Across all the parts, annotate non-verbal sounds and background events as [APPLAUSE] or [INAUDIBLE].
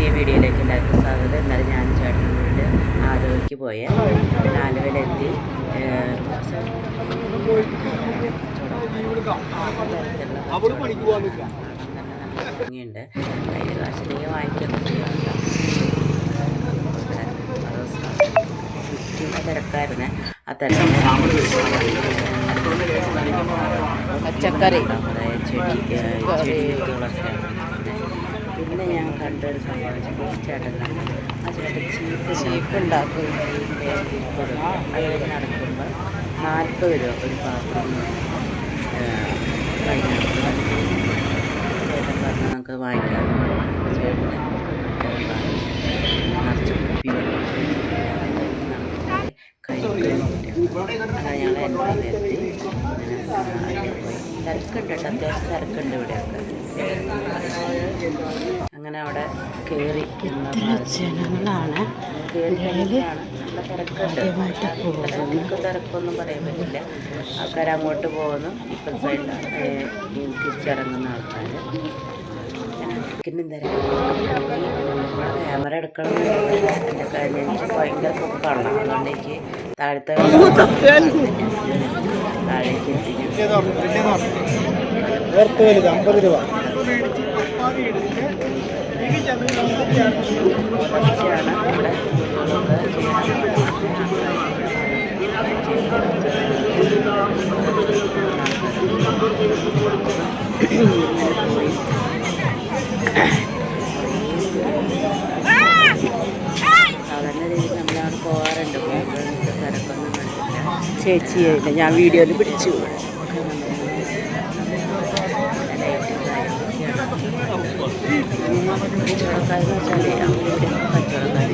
പുതിയ വീഡിയോയിലേക്ക് എല്ലാവർക്കും സ്വാഗതം. എന്നാലും ഞാൻ ചേട്ടനും വീട് ആലുവയ്ക്ക് പോയ. ആലുവയിലെത്തി ഭംഗിയുണ്ട്. അതിന് കാശിലേക്ക് വാങ്ങിക്കൊന്നും തിരക്കായിരുന്നു. ആ തിരക്ക് പച്ചക്കറി. നമ്മുടെ ചെടി ഏഹ്, ചെടിയൊക്കെയുള്ള ഞാൻ കണ്ടൊരു സംഭവം ചേട്ടൻ ചീപ്പ് ചീപ്പ് ഉണ്ടാക്കുകയും അതായത് നടക്കുമ്പോൾ നാൽപ്പത് രൂപ ഒരു പാത്രം ചേട്ടൻ പറഞ്ഞു നമുക്ക് വാങ്ങിക്കാം അതിൽ തിരക്കുണ്ട് കേട്ടോ. അത്യാവശ്യം തിരക്കുണ്ട് ഇവിടെയൊക്കെ. അങ്ങനെ അവിടെ കയറി ജനങ്ങളാണ്. തിരക്ക് തിരക്കൊന്നും പറയാൻ പറ്റില്ല. ആൾക്കാർ അങ്ങോട്ട് പോകുന്നു. ഇപ്പം സൈഡിലാണ് തിരിച്ചിറങ്ങുന്ന ആൾക്കാർ തിരക്കിനും തിരക്കും ക്യാമറ എടുക്കണം കാര്യം എനിക്ക് ഭയങ്കര പൊക്കാണ് അതുകൊണ്ട് എനിക്ക് താഴത്തെ [LAUGHS] താഴേക്ക് അമ്പത് രൂപ. തിരക്കൊന്നും കണ്ടില്ല ചേച്ചിയായില്ല ഞാൻ വീഡിയോയിൽ പിടിച്ചു. കച്ചവടക്കാരെന്ന് വെച്ചാൽ അവിടെ കച്ചവടക്കാർ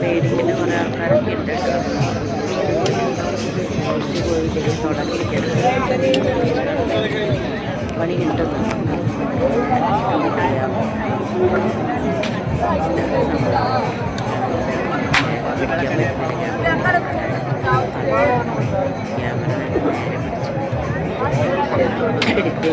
പേടിക്കുന്ന കുറേ ആൾക്കാരൊക്കെ ഉണ്ട് കുറച്ച് പോയി ഇതിൽ തുടങ്ങിയിരിക്കുന്നത് പണി കിട്ടുന്നു എഡിറ്റ്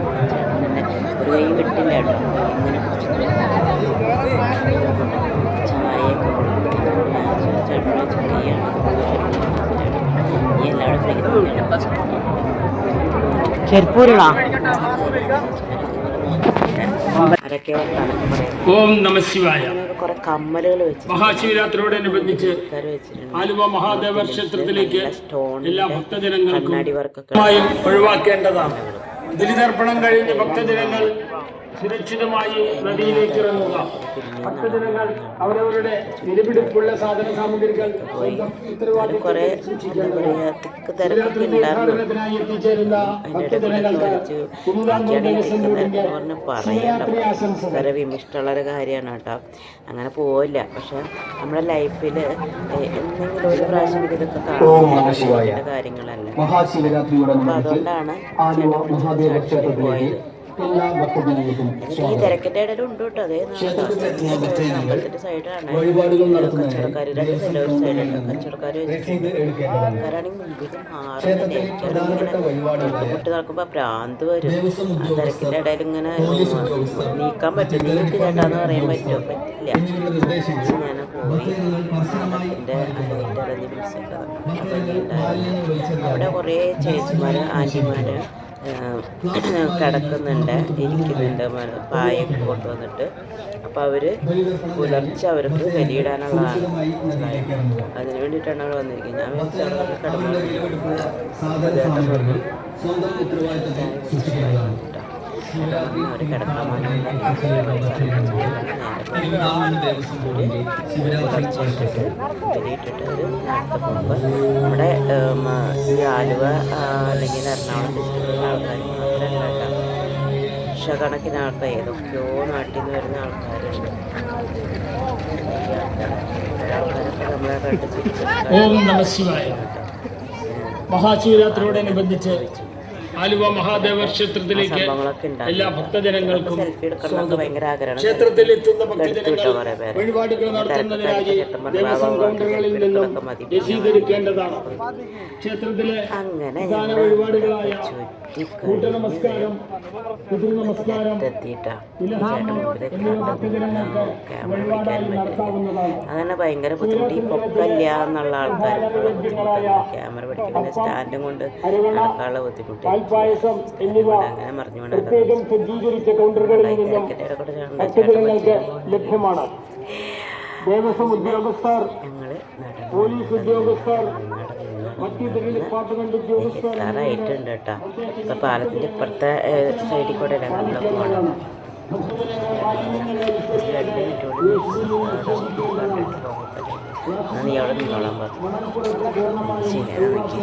ഓം നമ ശിവായ. മഹാശിവരാത്രിയോടനുബന്ധിച്ച് ആലുവ മഹാദേവ ക്ഷേത്രത്തിലേക്ക് എല്ലാ ഭക്തജനങ്ങൾക്കും ഒഴിവാക്കേണ്ടതാണ്. ബലിതർപ്പണം കഴിഞ്ഞ് ഭക്തജനങ്ങൾ സുരക്ഷിതമായി നദിയിലേക്ക് ഇറങ്ങുക. ഭക്തജനങ്ങൾ അവരവരുടെ വിലപിടിപ്പുള്ള സാധന സാമഗ്രികൾ തീർത്ഥാടനത്തിനായി എത്തിച്ചേരുന്ന ഭക്തജനങ്ങൾക്ക് വളരെ കാര്യമാണ് കേട്ടോ. അങ്ങനെ പോവില്ല. പക്ഷെ നമ്മുടെ ലൈഫിൽ എന്തെങ്കിലും ഒരു പ്രാവശ്യം ഇതൊക്കെ കാണുന്ന കാര്യങ്ങളല്ല? അതുകൊണ്ടാണ് പോയത്. എല്ലാ ഭക്തജനങ്ങൾക്കും ഈ തിരക്കിന്റെ ഇടയിൽ ഉണ്ട് കേട്ടോ. അതേ സൈഡാണ് വഴിപാടുകൾ കച്ചവടക്കാർ രണ്ട് സൈഡ് ഒരു സൈഡുണ്ട്. കച്ചവടക്കാർ രസീത് എടുക്കേണ്ടതാണ് ആൾക്കാരാണെങ്കിൽ മുമ്പിൽ മാറുന്നില്ല ക്ഷേത്രത്തിൽ പ്രധാനപ്പെട്ട വഴിപാടുകളായ മുട്ട് നടക്കുമ്പോ ഭ്രാന്ത് വരും. ദേവസ്വം ആ തിരക്കിന്റെ ഇടയിൽ ഇങ്ങനെ പോലീസ് ഉദ്യോഗസ്ഥർ നീക്കാൻ പറ്റും നീക്ക് ചേട്ടാന്ന് പറയാൻ പറ്റുമോ പറ്റില്ല. എന്നിവരുടെ ഞാൻ പോയി എന്റെ അതിന്റെ ഇടയിൽ വിളിച്ചൊക്കെ ഭക്തജനങ്ങൾ മാലിന്യങ്ങൾ വലിച്ചെറിയാതെ അവിടെ കുറേ ചേച്ചിമാര് ആന്റിമാര് കിടക്കുന്നുണ്ട് ഇരിക്കുന്നുണ്ട് പായൊക്കെ കൊണ്ടുവന്നിട്ട് അപ്പോൾ അവർ പുലർച്ചെ അവർക്ക് ബലിയിടാനുള്ളതാണ് അതിന് വേണ്ടിയിട്ടാണ് അവർ വന്നിരിക്കുന്നത്. ഞാൻ അവിടെ കിടന്നു നമ്മുടെ ഈ ആലുവ അല്ലെങ്കിൽ എറണാകുളം ഡിസ്ട്രിക്റ്റിലെ ആൾക്കാർ മാത്രമല്ല ലക്ഷക്കണക്കിന് ആൾക്കാർ ഏതൊക്കെയോ നാട്ടിൽ നിന്ന് വരുന്ന ആൾക്കാരുണ്ട് ആൾക്കാരൊക്കെ നമ്മളെ കണ്ട് മഹാശിവരാത്രിയോടനുബന്ധിച്ച് ആലുവ മഹാദേവ ക്ഷേത്രത്തിലേക്ക് എല്ലാ ഭക്തജനങ്ങൾക്കും ക്ഷേത്രത്തിൽ എത്തുന്ന ഭക്തജനങ്ങൾ വഴിപാടുകൾ നടത്തുന്നതിനായി ദേവസ്വം കൗണ്ടറുകളിൽ നിന്നും രസീത് എടുക്കേണ്ടതാണ് ക്ഷേത്രത്തിലെ പ്രധാന വഴിപാടുകളായ കൂട്ട നമസ്കാരം പിതൃ അങ്ങനെ ഭയങ്കര ബുദ്ധിമുട്ട്. ഈ പൊക്കല്ല എന്നുള്ള ആൾക്കാർക്കുള്ള ബുദ്ധിമുട്ടാണ്. ക്യാമറ പിടിക്കുന്ന സ്റ്റാൻഡും കൊണ്ട് നടക്കാനുള്ള ബുദ്ധിമുട്ട്. പായസം എന്നിവ പ്രത്യേകം സജ്ജീകരിച്ച കൗണ്ടറുകളിൽ നിന്നും ഭക്തജനങ്ങൾക്ക് ലഭ്യമാണ്. ദേവസ്വം ഉദ്യോഗസ്ഥർ പോലീസ് ഉദ്യോഗസ്ഥർ കേട്ടോ. ഇപ്പം പാലത്തിന്റെ ഇപ്പുറത്തെ സൈഡിൽ കൂടെ ഞങ്ങൾ പോകണം. നീ അവിടെ നിന്നോളാൻ പറഞ്ഞു ശരിയാണ് നോക്കി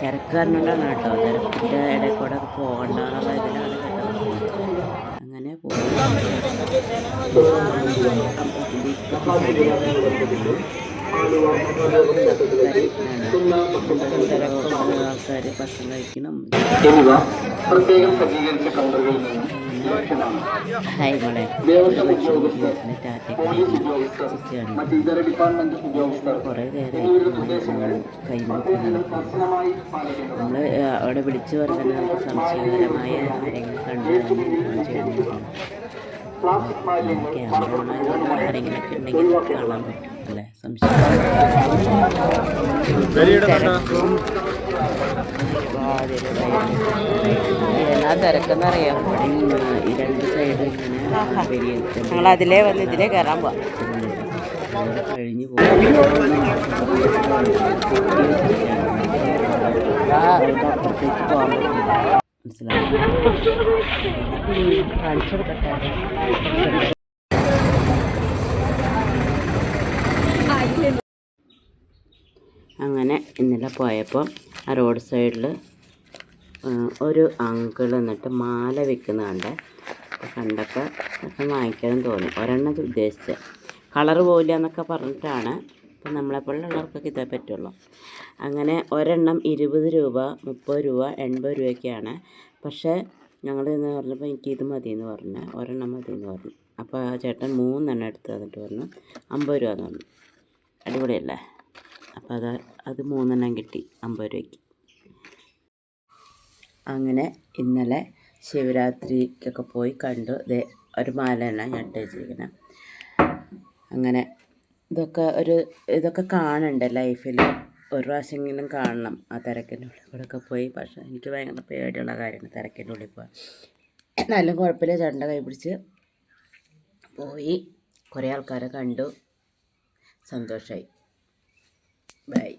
തിരക്ക് കാരണമാണ് കേട്ടോ തിരക്കിന്റെ ഇടയിൽ കൂടെ പോകണ്ടെന്നുള്ള ഇതിലാണ് കേട്ടോ. അങ്ങനെ പോകും ആൾക്കാർ ഭക്ഷണം കഴിക്കണം പ്രത്യേകം സജ്ജീകരിച്ച കൗണ്ടറുകളിൽ ഹായ് മോളെ കുറേ പേരെ നമ്മൾ അവിടെ വിളിച്ചു പറഞ്ഞാൽ സംശയകരമായ കാര്യങ്ങൾ കണ്ടു ചെയ്യുന്നു പ്ലാസ്റ്റിക് മാലിന്യങ്ങൾ ക്യാമറമാൻ ആരെങ്കിലൊക്കെ ഉണ്ടെങ്കിൽ കാണാൻ പറ്റും അല്ലേ സംശയം അതിലേ വന്ന് ഇതിലേ കയറാൻ പോവാം. അങ്ങനെ ഇന്നലെ പോയപ്പോൾ ആ റോഡ് സൈഡിൽ ഒരു അങ്കിൾ എന്നിട്ട് മാല വെക്കുന്ന കണ്ടേ. കണ്ടൊക്കെ വാങ്ങിക്കണം തോന്നി. ഒരെണ്ണം ഉദ്ദേശിച്ച്. കളറ് പോയില്ല എന്നൊക്കെ പറഞ്ഞിട്ടാണ്. ഇപ്പം നമ്മളെപ്പോലുള്ളവർക്കൊക്കെ ഇതേ പറ്റുള്ളൂ. അങ്ങനെ ഒരെണ്ണം ഇരുപത് രൂപ മുപ്പത് രൂപ എൺപത് രൂപയൊക്കെയാണ്. പക്ഷേ ഞങ്ങൾ എന്ന് പറഞ്ഞപ്പോൾ എനിക്ക് ഇത് മതി എന്ന് പറഞ്ഞു. ഒരെണ്ണം മതി എന്ന് പറഞ്ഞു. അപ്പോൾ ആ ചേട്ടൻ മൂന്നെണ്ണം എടുത്ത് തന്നിട്ട് പറഞ്ഞു. അമ്പത് രൂപ എന്ന് പറഞ്ഞു. അടിപൊളിയല്ലേ? അപ്പോൾ അത് അത് മൂന്നെണ്ണം കിട്ടി. അമ്പത് രൂപയ്ക്ക്. അങ്ങനെ ഇന്നലെ ശിവരാത്രിക്കൊക്കെ പോയി കണ്ടു. ദേ ഒരു മാലയാണ് ഞാൻ ഇട്ട് വെച്ചിരിക്കുന്നത് അങ്ങനെ ഇതൊക്കെ ഒരു ഇതൊക്കെ കാണണ്ട ലൈഫിൽ ഒരു പ്രാവശ്യമെങ്കിലും കാണണം ആ തിരക്കിന്റെ ഉള്ളിൽ കൂടെ ഒക്കെ പോയി. പക്ഷേ എനിക്ക് ഭയങ്കര പേടിയുള്ള കാര്യമാണ് തിരക്കിന്റെ ഉള്ളിൽ പോകാൻ എന്നാലും കുഴപ്പമില്ല. ചേട്ടന്റെ കൈ പിടിച്ച് പോയി. കുറേ ആൾക്കാരെ കണ്ടു. സന്തോഷമായി ബൈ.